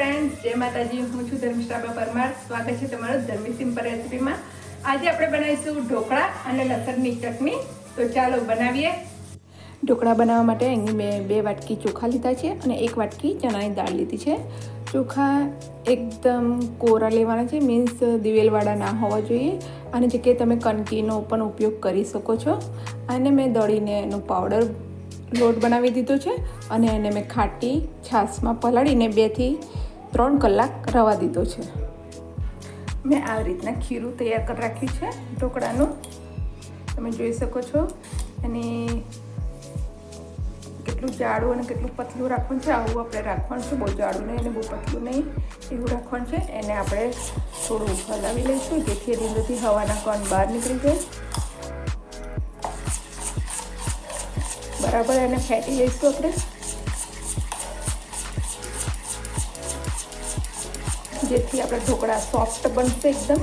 જય માતાજી, હું છું ધર્મિષ્ઠાબા પરમાર. સ્વાગત છે તમારું ધર્મી સિમ્પલ રેસીપીમાં. આજે આપણે બનાવીશું ઢોકળા અને લસણની ચટણી. તો ચાલો બનાવીએ. ઢોકળા બનાવવા માટે અહીં મેં બે વાટકી ચોખા લીધા છે અને એક વાટકી ચણાની દાળ લીધી છે. ચોખા એકદમ કોરા લેવાના છે મીન્સ દિવેલવાળા ના હોવા જોઈએ. અને જગ્યાએ તમે કણકીનો પણ ઉપયોગ કરી શકો છો. અને મેં દળીને એનો પાવડર લોટ બનાવી દીધો છે. અને એને મેં ખાટી છાશમાં પલાળીને બેથી ત્રણ કલાક રવા દીધો છે. મેં આવી રીતના ખીરું તૈયાર કરી રાખ્યું છે, ઢોકળાનું. તમે જોઈ શકો છો. અને કેટલું જાડું અને કેટલું પતલું રાખવાનું છે, આવું આપણે રાખવાનું છે. બહુ જાડું નહીં અને બહુ પતલું નહીં એવું રાખવાનું છે. એને આપણે થોડું હલાવી લઈશું, જેથી એની અંદરથી હવાના કણ બહાર નીકળી જાય. બરાબર, એને ફેંટી લઈશું આપણે. જેથી આપણે ઢોકળા સોફ્ટ બનશે એકદમ.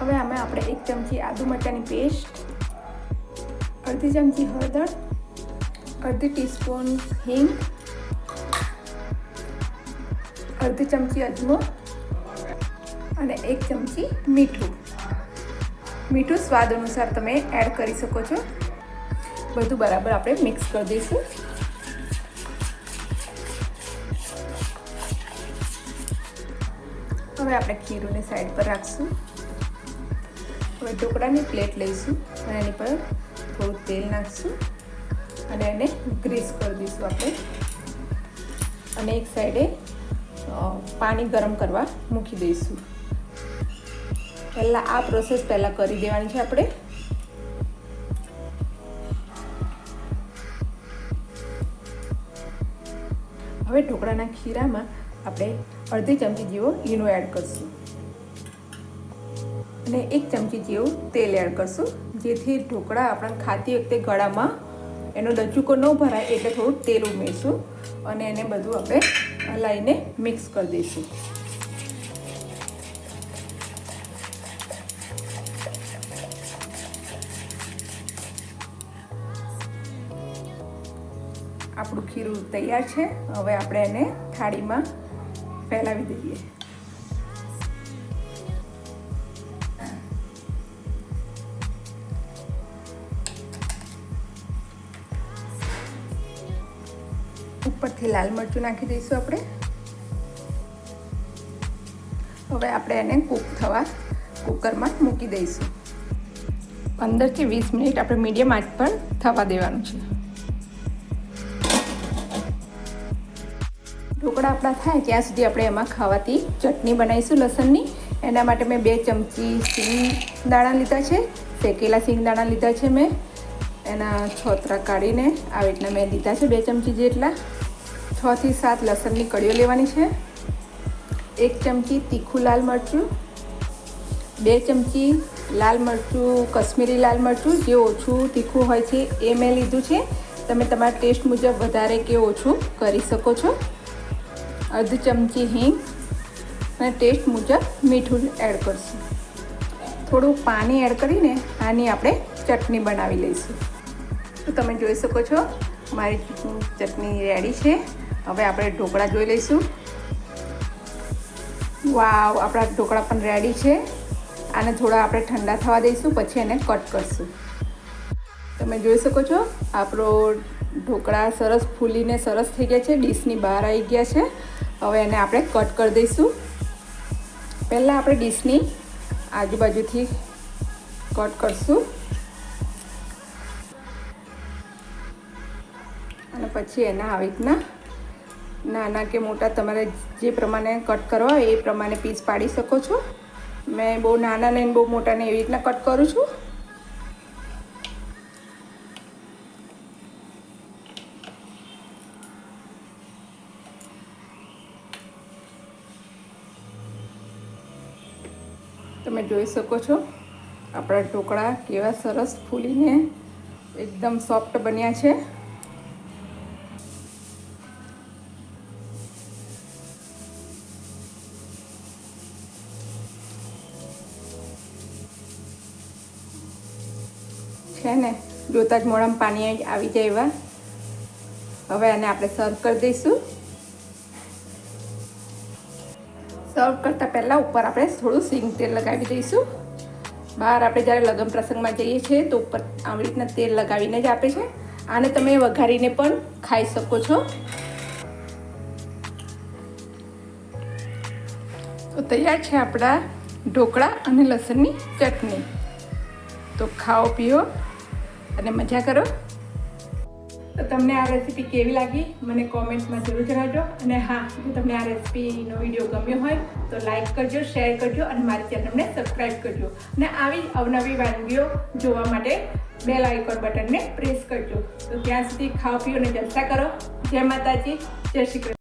હવે આમાં આપણે એક ચમચી આદુ મરચાંની પેસ્ટ અડધી ચમચી હળદર, અડધી ટીસ્પૂન હિંગ, અડધી ચમચી અજમો અને એક ચમચી મીઠું. મીઠું સ્વાદ અનુસાર તમે એડ કરી શકો છો. બધું બરાબર આપણે મિક્સ કરી દઈશું. હવે આપણે ખીરુંને સાઈડ પર રાખશું. હવે ઢોકળાની પ્લેટ લઈશું અને એની પર થોડું તેલ નાખશું અને એને ગ્રીસ કરી દઈશું આપણે. અને એક સાઈડે પાણી ગરમ કરવા મૂકી દઈશું. પહેલાં આ પ્રોસેસ પહેલાં કરી દેવાની છે આપણે. હવે ઢોકળાના ખીરામાં આપણે અડધી ચમચી જેવો ઈનો એડ કરશું. અને એક ચમચી જેવું તેલ એડ કરશું, જેથી ઢોકળા આપણે ખાતી વખતે ગળામાં એનો લચુકો ન ભરાય એટલે થોડું તેલ ઉમેરશું અને એને બધું આપણે હલાવીને મિક્સ કરી દઈશું. આપણું ખીરું તૈયાર છે. હવે આપણે એને થાળીમાં ફેલાવી દઈએ. ઉપરથી લાલ મરચું નાખી દઈશું આપણે. હવે આપણે એને કૂક થવા કુકરમાં મૂકી દઈશું. પંદરથી વીસ મિનિટ આપણે મીડિયમ આંચ પર થવા દેવાનું છે. ઢોકળા આપણા થાય ત્યાં સુધી આપણે એમાં ખાવાતી ચટણી બનાવીશું લસણની. એના માટે મેં બે ચમચી સિંગ દાણા લીધા છે. શેકેલા સિંગ દાણા લીધા છે મેં. એના છોતરા કાઢીને આવી રીતના મેં લીધા છે બે ચમચી જેટલા. છથી સાત લસણની કળીઓ લેવાની છે. એક ચમચી તીખું લાલ મરચું. બે ચમચી લાલ મરચું, કશ્મીરી લાલ મરચું, જે ઓછું તીખું હોય છે એ મેં લીધું છે. તમે તમારા ટેસ્ટ મુજબ વધારે કે ઓછું કરી શકો છો. અડધી ચમચી હિંગ અને ટેસ્ટ મુજબ મીઠું એડ કરશું. થોડું પાણી એડ કરીને આની આપણે ચટણી બનાવી લઈશું. તો તમે જોઈ શકો છો, મારી ચટણી રેડી છે. હવે આપણે ઢોકળા જોઈ લઈશું. વાવ, આપણા ઢોકળા પણ રેડી છે. આને થોડા આપણે ઠંડા થવા દઈશું, પછી એને કટ કરશું. તમે જોઈ શકો છો, આપણો ઢોકળા સરસ ફૂલીને સરસ થઈ ગયા છે. ડીશની બહાર આવી ગયા છે. હવે એને આપણે કટ કરી દઈશું. પહેલાં આપણે ડીશની આજુબાજુથી કટ કરશું. અને પછી એના આવી રીતના નાના કે મોટા તમારે જે પ્રમાણે કટ કરવા હોય એ પ્રમાણે પીસ પાડી શકો છો. મેં બહુ નાના ને બહુ મોટાને એવી રીતના કટ કરું છું. તમે જોઈ શકો છો. આપણા ઢોકળા કેવા સરસ ફૂલીને એકદમ સોફ્ટ બન્યા છે. ને, જોતા જ મોડામાં પાણી આવી જાય એવા. હવે આને આપણે સર્વ કરી દઈશું. સર્વ કરતાં પહેલાં ઉપર આપણે થોડું સિંગ તેલ લગાવી દઈશું. બહાર આપણે જ્યારે લગ્ન પ્રસંગમાં જઈએ છીએ તો ઉપર આવી રીતના તેલ લગાવીને જ આપે છે. આને તમે વઘારીને પણ ખાઈ શકો છો. તો તૈયાર છે આપણા ઢોકળા અને લસણની ચટણી. તો ખાઓ, પીઓ અને મજા કરો. તો તમને આ રેસીપી કેવી લાગી? મને કોમેન્ટમાં જરૂર જણાવજો. અને હા, જો તમને આ રેસીપીનો વીડિયો ગમ્યો હોય, તો લાઈક કરજો શેર કરજો અને મારી ચેનલને સબસ્ક્રાઈબ કરજો. અને આવી અવનવી વાનગીઓ જોવા માટે બેલ આઇકોન બટનને પ્રેસ કરજો. તો ત્યાં સુધી ખાઓ, પીઓ અને જલસા કરો. જય માતાજી, જય શ્રી કૃષ્ણ.